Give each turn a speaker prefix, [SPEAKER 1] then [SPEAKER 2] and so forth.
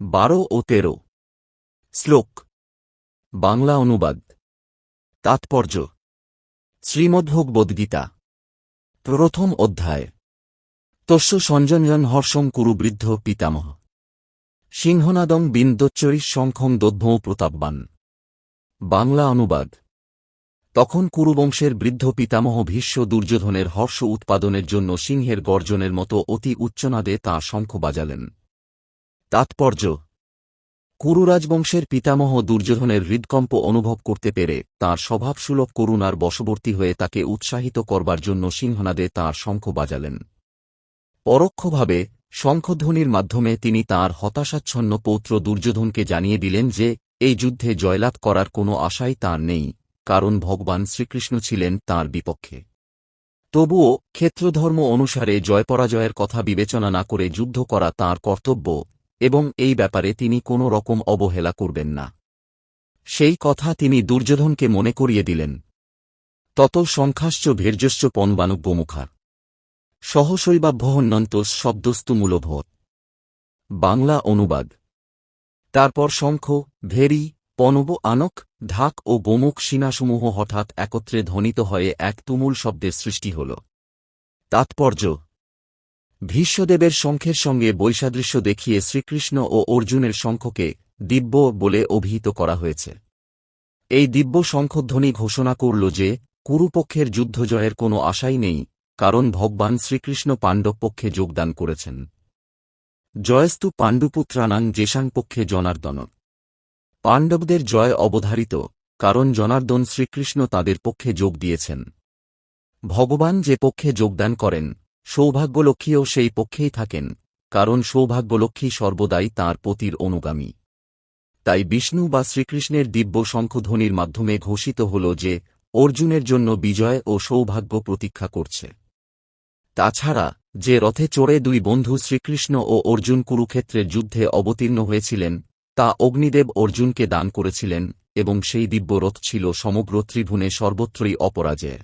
[SPEAKER 1] বারো ও তেরো। শ্লোক। বাংলা অনুবাদ। তাৎপর্য। শ্রীমদ্ভগবদ্গীতা। প্রথম অধ্যায়। তস্য সঞ্জনজন হর্ষং কুরু বৃদ্ধ পিতামহ। সিংহনাদং বিন্দোচ্চরিস শঙ্খং দোদ্ভৌ প্রতাপবান। বাংলা অনুবাদ। তখন কুরুবংশের বৃদ্ধ পিতামহ ভীষ্ম দুর্যোধনের হর্ষ উৎপাদনের জন্য সিংহের গর্জনের মতো অতি উচ্চনাদে তা শঙ্খ বাজালেন। তাৎপর্য। কুরুরাজবংশের পিতামহ দুর্যোধনের হৃদকম্প অনুভব করতে পেরে তাঁর স্বভাবসুলভ করুণার বশবর্তী হয়ে তাকে উৎসাহিত করবার জন্য সিংহনাদে তাঁর শঙ্খ বাজালেন। পরোক্ষভাবে, শঙ্খধ্বনির মাধ্যমে তিনি তাঁর হতাশাচ্ছন্ন পৌত্র দুর্যোধনকে জানিয়ে দিলেন যে, এই যুদ্ধে জয়লাভ করার কোনো আশাই তাঁর নেই, কারণ ভগবান শ্রীকৃষ্ণ ছিলেন তাঁর বিপক্ষে। তবুও, ক্ষেত্রধর্ম অনুসারে জয়পরাজয়ের কথা বিবেচনা না করে যুদ্ধ করা তাঁর কর্তব্য এবং এই ব্যাপারে তিনি কোনো রকম অবহেলা করবেন না। সেই কথা তিনি দুর্যোধনকে মনে করিয়ে দিলেন। তত সংখ্যাশ্চ ভীর্যশ্চ পণবানুব্যমুখার সহশৈবাভ্যহন্নন্ত শব্দস্তু মূলভূত বাংলা অনুবাদ। তারপর শঙ্খ, ভেরি পনব আনক, ঢাক ও গোমুখ সিনাসমূহ হঠাৎ একত্রে ধ্বনিত হয়ে এক তুমুল শব্দের সৃষ্টি হল। তাৎপর্য ভীষ্মদেবের শঙ্খের সঙ্গে বৈসাদৃশ্য দেখিয়ে শ্রীকৃষ্ণ ও অর্জুনের শঙ্খকে দিব্য বলে অভিহিত করা হয়েছে। এই দিব্য শঙ্খধ্বনি ঘোষণা করল যে, কুরুপক্ষের যুদ্ধজয়ের কোনো আশাই নেই, কারণ ভগবান শ্রীকৃষ্ণ পাণ্ডব পক্ষে যোগদান করেছেন। জয়স্তু পাণ্ডুপুত্রানাং যেসাং পক্ষে জনার্দন। পাণ্ডবদের জয় অবধারিত, কারণ জনার্দন শ্রীকৃষ্ণ তাদের পক্ষে যোগ দিয়েছেন। ভগবান যে পক্ষে যোগদান করেন সৌভাগ্যলক্ষ্মীও সেই পক্ষেই থাকেন, কারণ সৌভাগ্যলক্ষ্মী সর্বদাই তাঁর পতির অনুগামী। তাই বিষ্ণু বা শ্রীকৃষ্ণের দিব্য শঙ্খধ্বনির মাধ্যমে ঘোষিত হল যে, অর্জুনের জন্য বিজয় ও সৌভাগ্য প্রতীক্ষা করছে। তাছাড়া, যে রথে চড়ে দুই বন্ধু শ্রীকৃষ্ণ ও অর্জুন কুরুক্ষেত্রের যুদ্ধে অবতীর্ণ হয়েছিলেন, তা অগ্নিদেব অর্জুনকে দান করেছিলেন, এবং সেই দিব্য রথ ছিল সমগ্র ত্রিভুনে সর্বত্রই অপরাজয়।